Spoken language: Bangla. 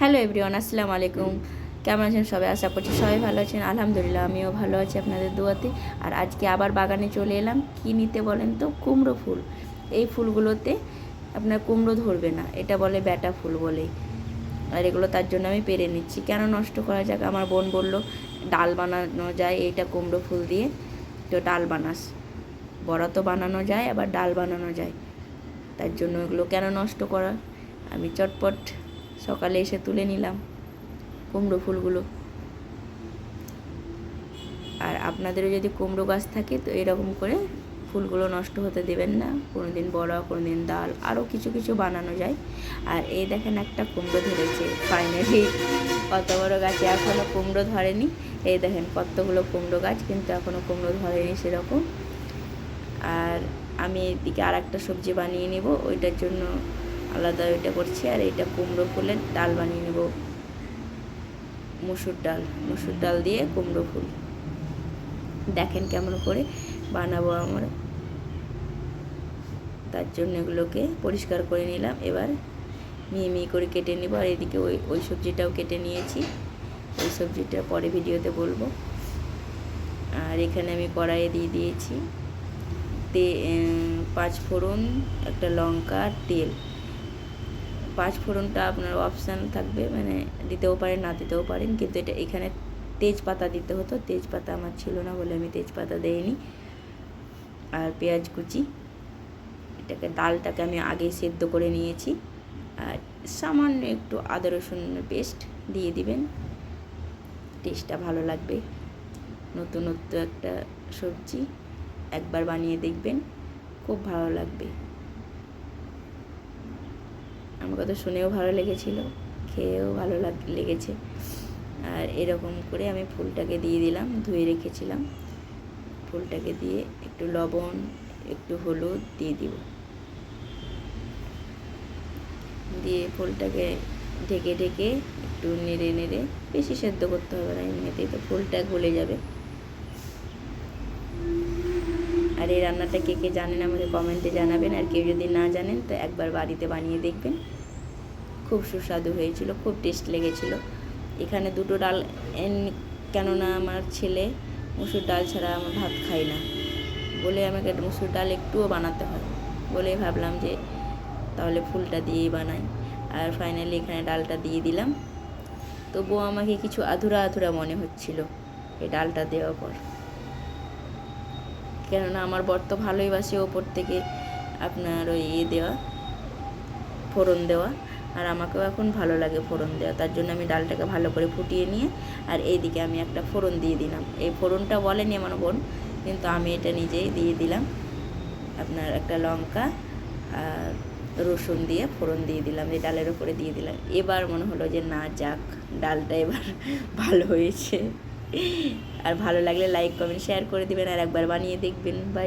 হ্যালো এভরিওয়ান আসসালামু আলাইকুম। কেমন আছেন সবাই? আশা করছি সবাই ভালো আছেন। আলহামদুলিল্লাহ, আমিও ভালো আছি আপনাদের দোয়াতে। আর আজকে আবার বাগানে চলে এলাম। কী নিতে বলেন তো? কুমড়ো ফুল। এই ফুলগুলোতে আপনার কুমড়ো ধরবে না। এটা বলে ব্যাটা ফুল বলে। আর এগুলো তার জন্য আমি পেরে নিচ্ছি। কেন নষ্ট করা যাক? আমার বোন বলল, ডাল বানানো যায় এইটা কুমড়ো ফুল দিয়ে। তো ডাল বানাস। বড়া তো বানানো যায়, আবার ডাল বানানো যায়। তার জন্য এগুলো কেন নষ্ট করা? আমি চটপট সকালে এসে তুলে নিলাম কুমড়ো ফুলগুলো। আর আপনাদেরও যদি কুমড়ো গাছ থাকে তো এরকম করে ফুলগুলো নষ্ট হতে দেবেন না। কোনো দিন বড়া কোনো দিন ডাল, আরও কিছু কিছু বানানো যায়। আর এই দেখেন একটা কুমড়ো ধরেছে ফাইনালি কত বড় গাছে এখনও কুমড়ো ধরেনি। এই দেখেন কতগুলো কুমড়ো গাছ, কিন্তু এখনও কুমড়ো ধরেনি সেরকম। আর আমি এদিকে আর একটা সবজি বানিয়ে নেব, ওইটার জন্য আলাদা ওইটা করছি, আর এটা কুমড়ো ফুলের ডাল বানিয়ে নেব। মুসুর ডাল মুসুর ডাল দিয়ে কুমড়ো ফুল। দেখেন কেমন করে বানাবো আমরা। তার জন্য এগুলোকে পরিষ্কার করে নিলাম। এবার মিহি মিহি করে কেটে নেব। আর এদিকে ওই ওই সবজিটাও কেটে নিয়েছি। ওই সবজিটা পরে ভিডিওতে বলব। আর এখানে আমি কড়াইয়ে দিয়ে দিয়েছি তে পাঁচ ফোড়ন একটা লঙ্কা তেল। পাঁচ ফোড়নটা আপনার অপশান থাকবে মানে দিতেও পারেন, না দিতেও পারেন, কিন্তু এটা এখানে তেজপাতা দিতে হতো, তেজপাতা আমার ছিল না বলে আমি তেজপাতা দেইনি। আর পেঁয়াজ কুচি, এটাকে ডালটাকে আমি আগে সেদ্ধ করে নিয়েছি। আর সামান্য একটু আদা রসুন পেস্ট দিয়ে দিবেন টেস্টটা ভালো লাগবে। নতুনত্ব একটা সবজি একবার বানিয়ে দেখবেন, খুব ভালো লাগবে। আমার কথা শুনেও ভালো লেগেছিল, খেয়েও ভালো লাগ লেগেছে। আর এরকম করে আমি ফুলটাকে দিয়ে দিলাম, ধুয়ে রেখেছিলাম। ফুলটাকে দিয়ে একটু লবণ, একটু হলুদ দিয়ে দিব। দিয়ে ফুলটাকে ঢেকে ঢেকে একটু নেড়ে নেড়ে, বেশি সেদ্ধ করতে হবে না, এমনিতেই তো ফুলটা গলে যাবে। আর এই রান্নাটা কে কে জানেন আমাকে কমেন্টে জানাবেন। আর কেউ যদি না জানেন, তো একবার বাড়িতে বানিয়ে দেখবেন। খুব সুস্বাদু হয়েছিল, খুব টেস্ট লেগেছিল। এখানে দুটো ডাল কেননা আমার ছেলে মুসুর ডাল ছাড়া আমার ভাত খাই না। বলে আমাকে মুসুর ডাল একটুও বানাতে হয়। বলে ভাবলাম যে, তাহলে ফুলটা দিয়েই বানাই। আর ফাইনালি এখানে ডালটা দিয়ে দিলাম। তবুও আমাকে কিছু আধুরা আধুরা মনে হচ্ছিল, এই ডালটা দেওয়ার পর। কেননা আমার বর তো ভালোই বাসে ওপর থেকে আপনার ওই ইয়ে দেওয়া, ফোড়ন দেওয়া। আর আমাকেও এখন ভালো লাগে ফোড়ন দেওয়া। তার জন্য আমি ডালটাকে ভালো করে ফুটিয়ে নিয়ে আর এইদিকে আমি একটা ফোড়ন দিয়ে দিলাম। এই ফোড়নটা বলেনি আমার বোন, কিন্তু আমি এটা নিজেই দিয়ে দিলাম। আপনার একটা লঙ্কা আর রসুন দিয়ে ফোড়ন দিয়ে দিলাম, এই ডালের ওপরে দিয়ে দিলাম। এবার মনে হলো যে না যাক, ডালটা এবার ভালো হয়েছে। আর ভালো লাগলে লাইক কমেন্ট শেয়ার করে দেবেন আর একবার বানিয়ে দেখবেন। বাই